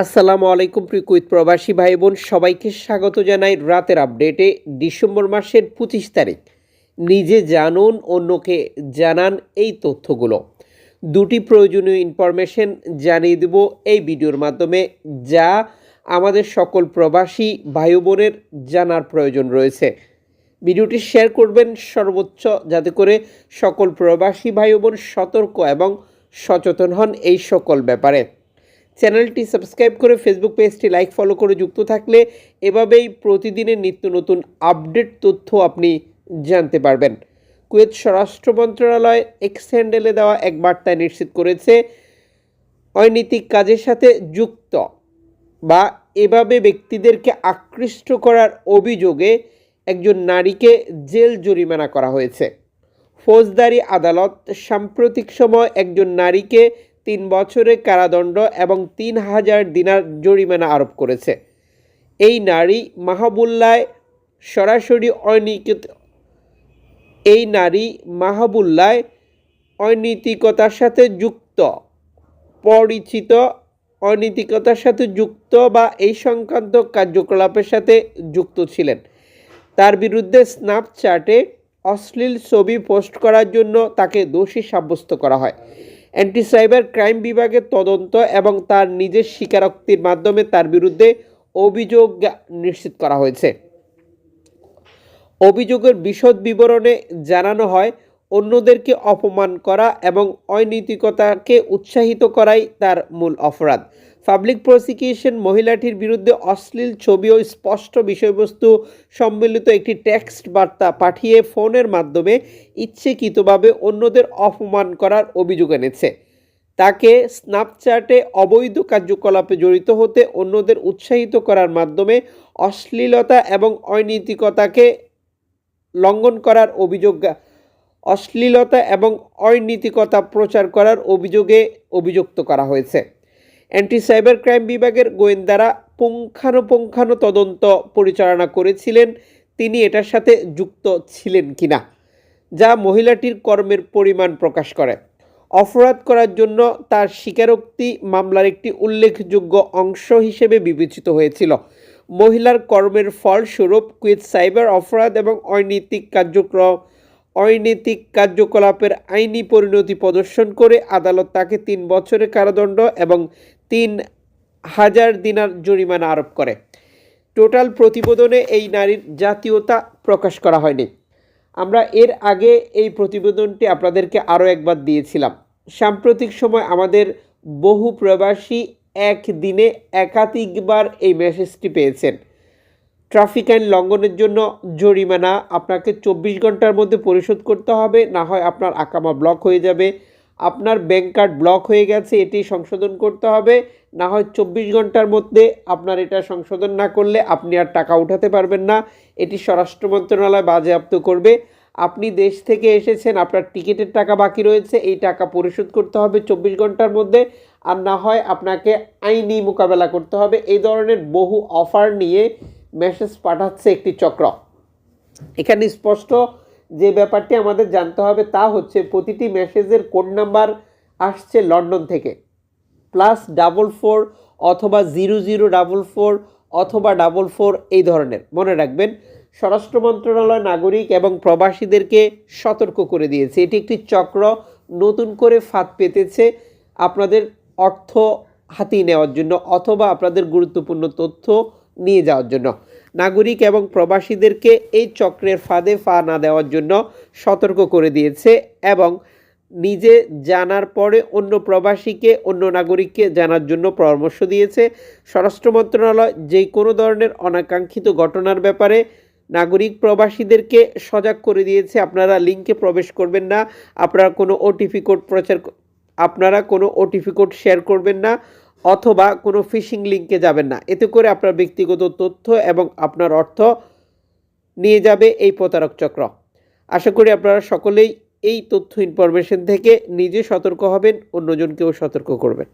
আসসালামু আলাইকুম প্রিকুইত প্রবাসী ভাই বোন সবাইকে স্বাগত জানাই রাতের আপডেটে ডিসেম্বর মাসের পঁচিশ তারিখ। নিজে জানুন, অন্যকে জানান এই তথ্যগুলো। দুটি প্রয়োজনীয় ইনফরমেশন জানিয়ে দেব এই ভিডিওর মাধ্যমে, যা আমাদের সকল প্রবাসী ভাই বোনের জানার প্রয়োজন রয়েছে। ভিডিওটি শেয়ার করবেন সর্বোচ্চ, যাতে করে সকল প্রবাসী ভাই বোন সতর্ক এবং সচেতন হন এই সকল ব্যাপারে। চ্যানেলটি সাবস্ক্রাইব করে ফেসবুক পেজটি লাইক ফলো করে যুক্ত থাকলে এভাবেই প্রতিদিনের নিত্য নতুন আপডেট তথ্য আপনি জানতে পারবেন। কুয়েত স্বরাষ্ট্র মন্ত্রণালয় এক্স হ্যান্ডেলে দেওয়া এক বার্তায় নিশ্চিত করেছে, অনৈতিক কাজের সাথে যুক্ত বা এভাবে ব্যক্তিদেরকে আকৃষ্ট করার অভিযোগে একজন নারীকে জেল জরিমানা করা হয়েছে। ফৌজদারি আদালত সাম্প্রতিক সময় একজন নারীকে তিন বছরের কারাদণ্ড এবং তিন হাজার দিনার জরিমানা আরোপ করেছে। এই নারী মাহাবুল্লায় সরাসরি অনৈতিক এই নারী মাহাবুল্লায় অনৈতিকতার সাথে যুক্ত, পরিচিত, অনৈতিকতার সাথে যুক্ত বা এই সংক্রান্ত কার্যকলাপের সাথে যুক্ত ছিলেন। তার বিরুদ্ধে স্ন্যাপচ্যাটে অশ্লীল ছবি পোস্ট করার জন্য তাকে দোষী সাব্যস্ত করা হয়। অ্যান্টি সাইবার ক্রাইম বিভাগের তদন্ত এবং তার নিজের স্বীকারোক্তির মাধ্যমে তার বিরুদ্ধে অভিযোগ নিশ্চিত করা হয়েছে। অভিযোগের বিশদ বিবরণে জানানো হয় অন্যদেরকে অপমান করা এবং অনৈতিকতাকে উৎসাহিত করাই তার মূল অপরাধ। পাবলিক প্রসিকিউশন মহিলাটির বিরুদ্ধে অশ্লীল ছবি ও স্পষ্ট বিষয়বস্তু সম্মিলিত একটি টেক্সট বার্তা পাঠিয়ে ফোনের মাধ্যমে ইচ্ছেকৃতভাবে অন্যদের অপমান করার অভিযোগ এনেছে। তাকে স্ন্যাপচ্যাটে অবৈধ কার্যকলাপে জড়িত হতে অন্যদের উৎসাহিত করার মাধ্যমে অশ্লীলতা এবং অনৈতিকতাকে লঙ্ঘন করার অভিযোগ অশ্লীলতা এবং অনৈতিকতা প্রচার করার অভিযোগে অভিযুক্ত করা হয়েছে। অ্যান্টি সাইবার ক্রাইম বিভাগের গোয়েন্দারা পুঙ্খানুপুঙ্খানু তদন্ত পরিচালনা করেছিলেন, তিনি এটার সাথে যুক্ত ছিলেন কিনা, যা মহিলাটির কর্মের পরিমাণ প্রকাশ করে। অপরাধ করার জন্য তার স্বীকারোক্তি মামলার একটি উল্লেখযোগ্য অংশ হিসেবে বিবেচিত হয়েছিল। মহিলার কর্মের ফলস্বরূপ কুইথ সাইবার অপরাধ এবং অনৈতিক কার্যক্রম অনৈতিক কার্যকলাপের আইনি পরিণতি প্রদর্শন করে আদালত তাকে তিন বছরের কারাদণ্ড এবং তিন হাজার দিনার জরিমানা আরোপ করে। টোটাল প্রতিবেদনে এই নারীর জাতীয়তা প্রকাশ করা হয়নি। আমরা এর আগে এই প্রতিবেদনটি আপনাদেরকে আরও একবার দিয়েছিলাম। সাম্প্রতিক সময় আমাদের বহু প্রবাসী এক দিনে একাধিকবার এই মেসেজটি পেয়েছেন। ট্রাফিক আইন লঙ্ঘনের জন্য জরিমানা। আপনাকে চব্বিশ ঘণ্টার মধ্যে পরিশোধ করতে হবে, না হয় আপনার আকামা ব্লক হয়ে যাবে। আপনার ব্যাংক কার্ড ব্লক হয়ে গেছে, এটি সংশোধন করতে হবে। না হয় চব্বিশ ঘণ্টার মধ্যে আপনার এটা সংশোধন না করলে আপনি আর টাকা উঠাতে পারবেন না। এটি স্বরাষ্ট্র মন্ত্রণালয় বাজেয়াপ্ত করবে। আপনি দেশ থেকে এসেছেন, আপনার টিকিটের টাকা বাকি রয়েছে, এই টাকা পরিশোধ করতে হবে চব্বিশ ঘণ্টার মধ্যে। আর না হয় আপনাকে আইনি মোকাবেলা করতে হবে। এই ধরনের বহু অফার নিয়ে মেসেজ পাঠাচ্ছে একটি চক্র। এখানে স্পষ্ট যে ব্যাপারটি আমাদের জানতে হবে তা হচ্ছে প্রতিটি মেসেজের কোড নাম্বার আসছে লন্ডন থেকে। প্লাস ডাবল ফোর অথবা জিরো জিরো ডাবল ফোর অথবা ডাবল ফোর এই ধরনের। মনে রাখবেন, স্বরাষ্ট্র মন্ত্রণালয় নাগরিক এবং প্রবাসীদেরকে সতর্ক করে দিয়েছে। এটি একটি চক্র নতুন করে ফাঁদ পেতেছে আপনাদের অর্থ হাতিয়ে নেওয়ার জন্য অথবা আপনাদের গুরুত্বপূর্ণ তথ্য নিয়ে যাওয়ার জন্য। নাগরিক এবং প্রবাসীদেরকে এই চক্রের ফাঁদে ফা না দেওয়ার জন্য সতর্ক করে দিয়েছে এবং নিজে জানার পরে অন্য প্রবাসীকে, অন্য নাগরিককে জানার জন্য পরামর্শ দিয়েছে। স্বরাষ্ট্র মন্ত্রণালয় যে কোনো ধরনের অনাকাঙ্ক্ষিত ঘটনার ব্যাপারে নাগরিক প্রবাসীদেরকে সজাগ করে দিয়েছে। আপনারা লিঙ্কে প্রবেশ করবেন না। আপনারা কোনো ওটিপি কোড প্রচার আপনারা কোনো ওটিপি কোড শেয়ার করবেন না। অথবা কোনো ফিশিং লিঙ্কে যাবেন না। এতে করে আপনার ব্যক্তিগত তথ্য এবং আপনার অর্থ নিয়ে যাবে এই প্রতারক চক্র। আশা করি আপনারা সকলেই এই তথ্য ইনফরমেশন থেকে নিজে সতর্ক হবেন, অন্যজনকেও সতর্ক করবেন।